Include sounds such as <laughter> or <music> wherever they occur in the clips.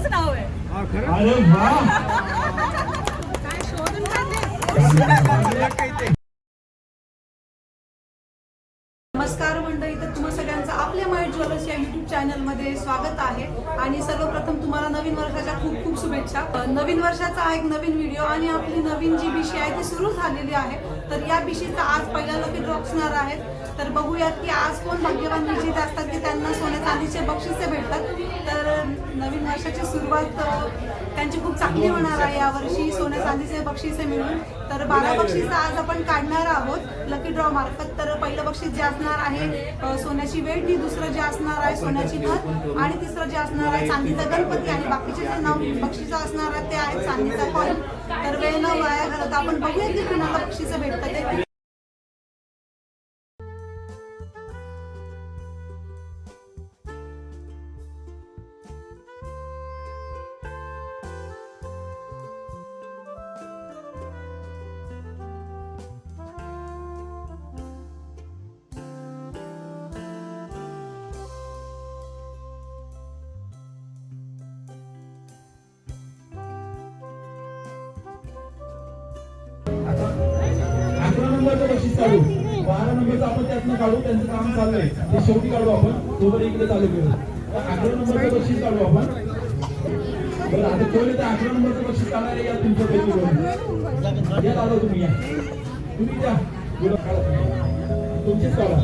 माझंच नाव आहे. अरे काय शोधून काढले नमस्कार. चॅनलमध्ये स्वागत आहे. आणि सर्वप्रथम तुम्हाला नवीन वर्षाच्या खूप खूप शुभेच्छा. नवीन वर्षाचा एक नवीन व्हिडिओ आणि आपली नवीन जी बिशी आहे ती सुरू झालेली आहे. तर या बिशीचा आज पहिला लकी ड्रॉप असणार आहेत. तर बघूयात की आज कोण भाग्यवान विजेत असतात की त्यांना सोन्या चांदीचे बक्षिसे भेटतात. तर नवीन वर्षाची सुरुवात त्यांची खूप चांगली होणार आहे. यावर्षी सोन्या चांदीचे बक्षिसे मिळून तर बारा बक्षिसं आज आपण काढणार आहोत. लकी ड्रॉ मार्फत तर पहिलं बक्षीस जे असणार आहे सोन्याची वेळणी दुसरं जे असणार आहे सोन्याची नथ आणि तिसरं जे असणार आहे चांदीचा गणपती आणि बाकीचे जे नाव बक्षिसं असणार आहे ते आहेत चांदीचा कॉल तर वेळ न वाया घालत आपण बघूया की कुणाला बक्षिसं भेटतात ते. नंबरचं बक्षीस काढू बारा नंबरचं आपण त्यातनं काढू त्यांचं काम चाललंय. ते शेवटी काढू आपण. तोवर इकडे चालू करू अकरा नंबरचं बक्षीस काढू आपण. बरं आता कोण येतं? अकरा नंबरचं बक्षीस काढायला या तुमच्या पैकी कोण? या दादा तुम्ही या. तुम्ही द्या. तुमचीच काढा.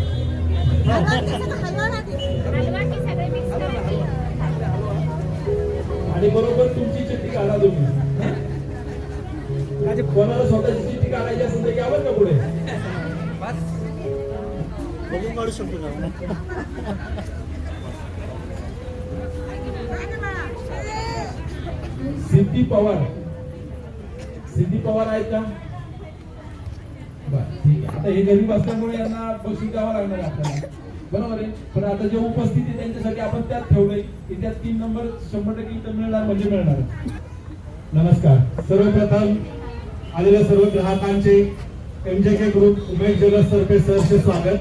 आणि बरोबर तुमची चिठ्ठी काढा तुम्ही. म्हणजे कोणाला स्वतःची चिठ्ठी काढायची असेल तर यावर का पुढे. बघून काढू शकतो सिद्धी पवार. सिद्धी पवार आहेत का? ठीक आहे. आता हे गरीब असल्यामुळे यांना बक्षीस द्यावं लागणार आपल्याला. बरोबर आहे? पण आता जे उपस्थित आहे त्यांच्यासाठी आपण त्यात ठेवलंय की त्यात तीन नंबर शंभर टक्के मिळणार म्हणजे मिळणार नमस्कार. सर्वप्रथम आलेल्या सर्व ग्राहकांचे एमजेके ग्रुप उमेश ज्वेलर्स तर्फे सरचे स्वागत.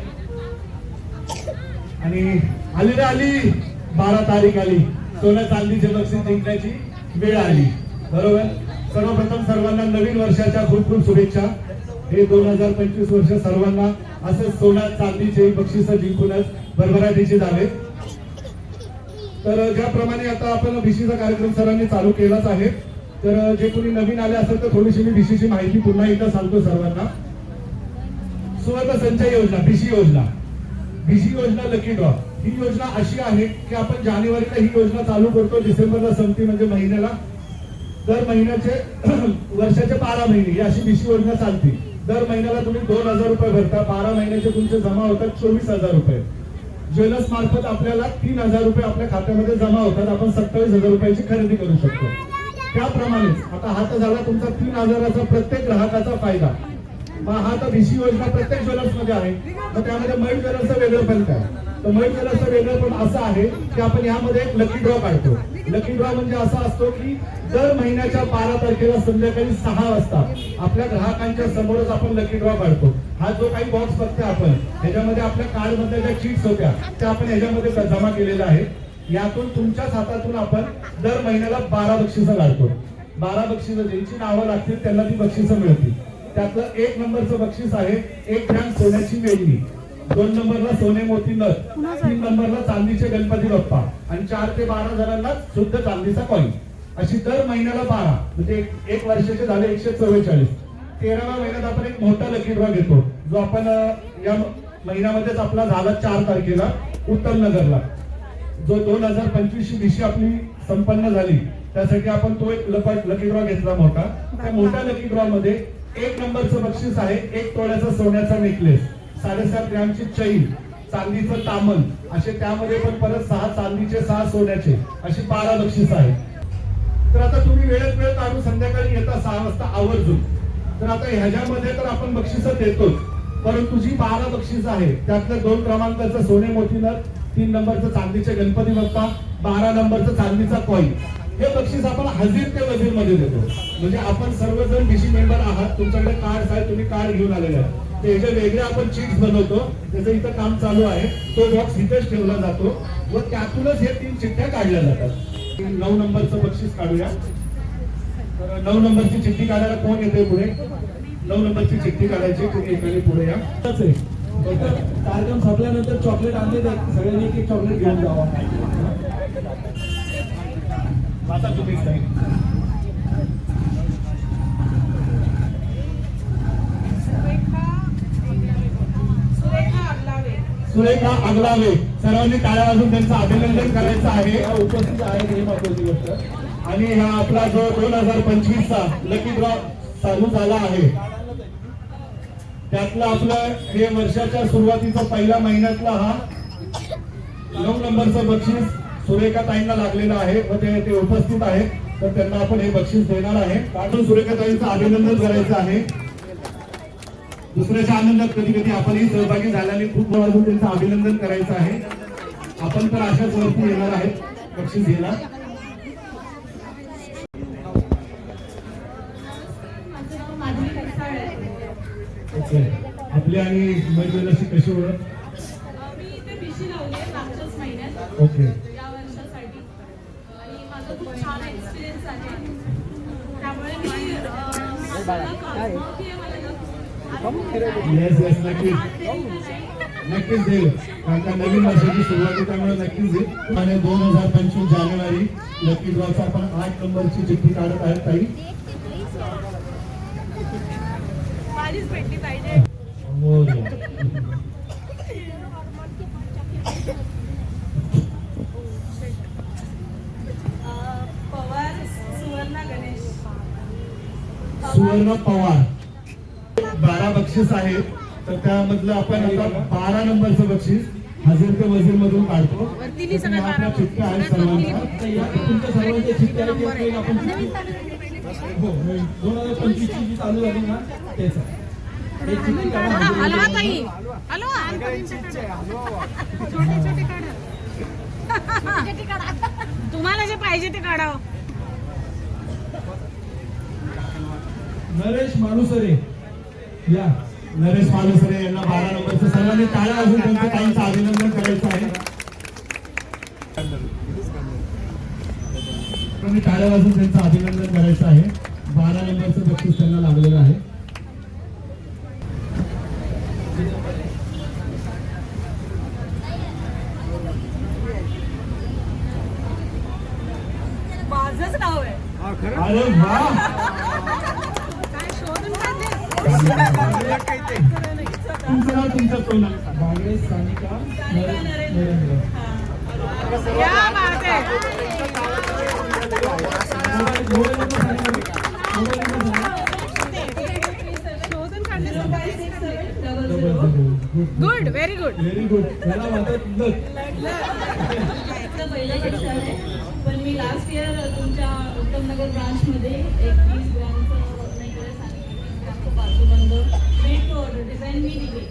आणि आली आली बारा तारीख आली. सोन्या चांदीचे बक्षीस जिंकण्याची वेळ आली. बरोबर? सर्वप्रथम सर्वांना नवीन वर्षाच्या खूप खूप शुभेच्छा. हे दोन हजार पंचवीस वर्ष सर्वांना असं सोन्या चांदीचे बक्षीस जिंकूनच भरभराटीचे झाले तर ज्याप्रमाणे आता आपण भिशीचा कार्यक्रम सरांनी चालू केलाच आहे. तर जे कोणी नवीन आले असेल तर थोडीशी मी भिशीची माहिती पुन्हा एकदा सांगतो सर्वांना. सुवर्ण संचय योजना बीसी योजना. बीसी योजना लकी ड्रॉ ही योजना अशी आहे की आपण जानेवारीला ही योजना चालू करतो डिसेंबरला संपती म्हणजे महिन्याला. दर महिन्याचे <clears throat> वर्षाचे बारा महिने ही अशी बीसी योजना चालते. दर महिन्याला तुम्ही दोन हजार रुपये भरता बारा महिन्याचे तुमचे जमा होतात चोवीस हजार रुपये. ज्वेलर्स मार्फत आपल्याला तीन हजार रुपये आपल्या खात्यामध्ये जमा होतात आपण सत्तावीस हजार रुपयाची खरेदी करू शकतो. त्याप्रमाणेच आता हा तर झाला तुमचा तीन हजाराचा प्रत्येक ग्राहकाचा फायदा. मग हा तर भिशी योजना प्रत्येक ज्वेलर्समध्ये आहे. मग त्यामध्ये मैल ज्वेलर्सचं वेगळं पण काय? तर मैल ज्वेलर्सचं वेगळं पण असं आहे की आपण यामध्ये एक लकी ड्रॉ काढतो. लकी ड्रॉ म्हणजे असा असतो की दर महिन्याच्या बारा तारखेला संध्याकाळी सहा वाजता आपल्या ग्राहकांच्या समोरच आपण लकी ड्रॉ काढतो. हा जो काही बॉक्स बघतोय आपण ह्याच्यामध्ये आपल्या कार्ड मधल्या ज्या चिट्स होत्या त्या आपण ह्याच्यामध्ये जमा केलेल्या आहेत. यातून तुमच्याच हातातून आपण दर महिन्याला बारा बक्षिसं काढतो बारा बक्षिसं ज्यांची नावं लागतील त्यांना ती बक्षिसं मिळतील. त्यातलं एक नंबरचं बक्षीस आहे एक ग्रॅम सोन्याची वेळणी दोन नंबरला सोने मोती नथ तीन नंबरला चांदीचे गणपती बाप्पा आणि चार ते बारा जणांना शुद्ध चांदीचा कॉईन अशी दर महिन्याला बारा म्हणजे एक- वर्षाचे झाले एकशे चव्वेचाळीस. तेराव्या महिन्यात आपण एक मोठा लकी ड्रॉ घेतो जो आपण या महिन्यामध्येच आपला झाला चार तारखेला उत्तम नगरला. जो दोन हजार पंचवीस ची दिशी आपली संपन्न झाली त्यासाठी आपण तो एक लपट लकी ड्रॉ घेतला मोठा. त्या मोठ्या लकी ड्रॉ मध्ये एक नंबरचं बक्षीस आहे एक तोळ्याचा सोन्याचा नेकलेस साडेसात ग्रॅमची चैन चांदीचं तामन असे त्यामध्ये पण परत सहा चांदीचे सहा सोन्याचे अशी बारा बक्षीस आहेत तर आता तुम्ही वेळेत वेळ काढून संध्याकाळी येता सहा वाजता आवर्जून. तर आता ह्याच्यामध्ये तर आपण बक्षिसं देतोच परंतु जी बारा बक्षीस आहे त्यातलं दोन क्रमांकाचं सोने मोतीनर तीन नंबरचं चांदीचे गणपती बाप्पा बारा नंबरचं चांदीचा कॉईन हे बक्षीस आपण हजीर ते वजीरमध्ये देतो. म्हणजे आपण सर्वजण डीसी मेंबर आहात तुमच्याकडे कार्ड आहे तुम्ही कार्ड घेऊन आलेले आहात. ते वेगळे आपण चिट्स बनवतो त्याचं इथं काम चालू आहे. तो बॉक्स इथेच ठेवला जातो व त्यातूनच हे तीन चिठ्ठ्या काढल्या जातात. नऊ नंबरचं बक्षीस काढूया. तर नऊ नंबरची चिठ्ठी काढायला कोण येते पुढे? नऊ नंबरची चिठ्ठी काढायची तुम्ही एकाने पुढे या. तसंच कार्यक्रम संपल्यानंतर चॉकलेट आणले तर सगळ्यांनी एक एक चॉकलेट घेऊन जावा. आता तुम्हीच नाही सुरेखा अगलावे. सर्वांनी टाळ्या वाजून त्यांचं अभिनंदन करायचं आहे. उपस्थित आहेत ही महत्वाची गोष्ट. आणि हा आपला जो दोन हजार पंचवीस चा लकी ड्रॉ चालू झाला आहे. त्यातलं आपलं हे वर्षाच्या सुरुवातीचा पहिल्या महिन्यातला हा नऊ नंबरचं बक्षीस सुरेखा ताईंना लागलेलं आहे. व ते उपस्थित आहेत. तर त्यांना आपण हे बक्षीस देणार आहे. काढून सुरेखा ताईंचं अभिनंदन करायचं आहे. दुसऱ्याच्या आनंदात कधी कधी आपणही सहभागी झाल्याने खूप वाजून त्यांचं अभिनंदन करायचं आहे. आपण तर अशाच वरती येणार आहेत बक्षीस घेणार काम मोठी आहे मला ना. आणि येस येस नक्कीच? नक्कीच देईल. कारण का नवीन वर्षाची सुरुवात आहे त्यामुळे नक्कीच देईल. आणि दोन हजार पंचवीस जानेवारी लकी ड्रॉचा आपण आठ नंबरची चिठ्ठी काढत आहेत ताई. माझीच भेटली पाहिजे. सुवर्णा पवार. बारा बक्षीस आहेत. तर त्यामधलं आपण आता बारा नंबरचं बक्षीस हजर ते वजीर मधून काढतो. आपल्या चिठ्ठ्या त्या एक आपण चिठ्ठी- हो दोन हजार पंचवीस ची चालू झाली ना तेच तुम्हाला जे पाहिजे ते काढावं नरेश मालुसरे. या. नरेश मालुसरे यांना बारा नंबरचं सर्वांनी टाळा अजून त्यांचं काहींचं अभिनंदन करायचं आहे. टाळ्या वाजून त्यांचं अभिनंदन करायचं आहे. बारा नंबरचं बक्षीस त्यांना लागलेलं आहे. माझंच नाव आहे. काय शोधून तुमचं नाव तुमचं बागडे सानिका नरेंद्र. या. शोधून काढले. Good very good very good याला म्हणतात लक पहिलं मी लास्ट इयर तुमच्या उत्तमनगर ब्रांचमध्ये एकवीस ग्रामचं नाही का सांगितलं एकवीस ग्रामचं बाजूबंद मेड टू ऑर्डर डिझाईन मी दिली.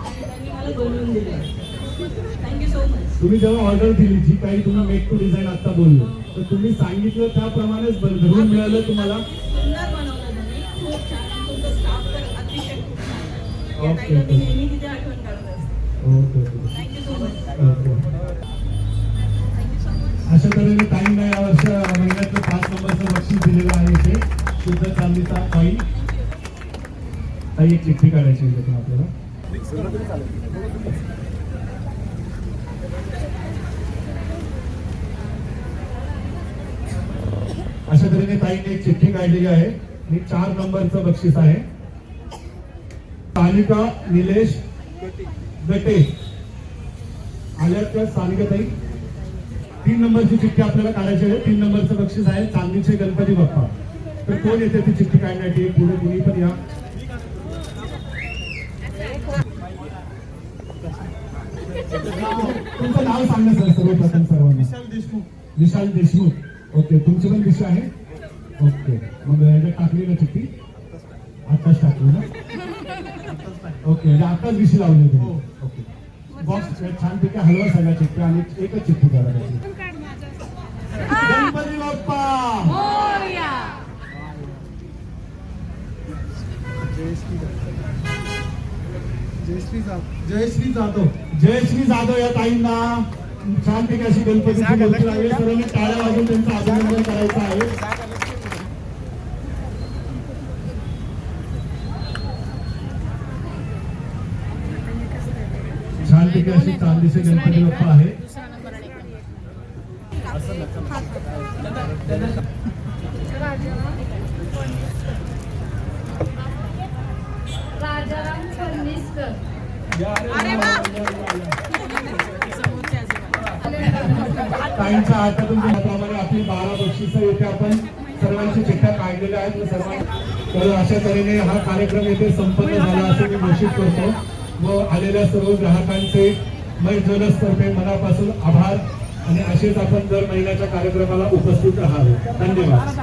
आणि त्यांनी मला बनवून दिलं. थँक्यू सो मच तुम्ही जेव्हा ऑर्डर दिली जी काही तुम्ही मेक टू डिझाईन आता बोललो तर तुम्ही सांगितलं त्याप्रमाणेच बन- घडवून मिळालं तुम्हाला. सुंदर बनवलं त्यांनी खूप छान. आणि तुमचा स्टाफ तर अतिशय खूप छान आहे. या ओके, ताईला मी. नेहमी तिथे आठवण काढत असते. Okay thank you so much okay. अशा तऱ्हेने ताईंना या वर्ष महिन्यातलं पाच नंबरचं बक्षीस दिलेलं आहे इथे. शुद्ध चांदीचा कॉईन ताई एक चिठ्ठी काढायची होती आपल्याला. अशा तऱ्हेने ताईने एक चिठ्ठी काढलेली आहे. हे चार नंबरचं बक्षीस आहे. तालिका निलेश गटे. आल्यात त्या सानिका ताई? तीन नंबरची चिठ्ठी आपल्याला काढायची आहे तीन नंबरचं बक्षीस आहे चांदीचे गणपती बाप्पा. तर कोण येते ती चिठ्ठी काढण्यासाठी? पुढे कुणी पण या. तुमचं नाव सांगा सर सर्वप्रथम सर्वांना. विशाल देशमुख. विशाल देशमुख. ओके तुमची पण दिशा आहे? ओके मग याच्यात टाकली ना चिठ्ठी? आताच टाकली ना? ओके म्हणजे आताच दिशी लावली हो. तुम्ही ओके. बॉक्स छानपैकी हलवा सगळ्या चिठ्ठ्या आणि एकच चिठ्ठी करा त्याची. गणपती बाप्पा! जयश्री जयश्री जाधव. जयश्री जाधव. जयश्री जाधव या ताईंना छानपैकी अशी गणपतीची मूर्ती लागली सर्वांनी टाळ्या वाजून त्यांचं अभिनंदन करायचं आहे. चांदीचे गणपती बाप्पा आहे. राजाराम हातातून त्याप्रमाणे आपली बारा बक्षिसं येथे आपण सर्वांची चिठ्ठ्या काढलेल्या आहेत. व सर्वां तर अशा तऱ्हेने हा कार्यक्रम येथे संपन्न झाला असं मी घोषित करतो. व आलेल्या सर्व ग्राहकांचे मै ज्वेलर्स तर्फे मनापासून आभार आणि असेच आपण दर महिन्याच्या कार्यक्रमाला उपस्थित राहावे धन्यवाद.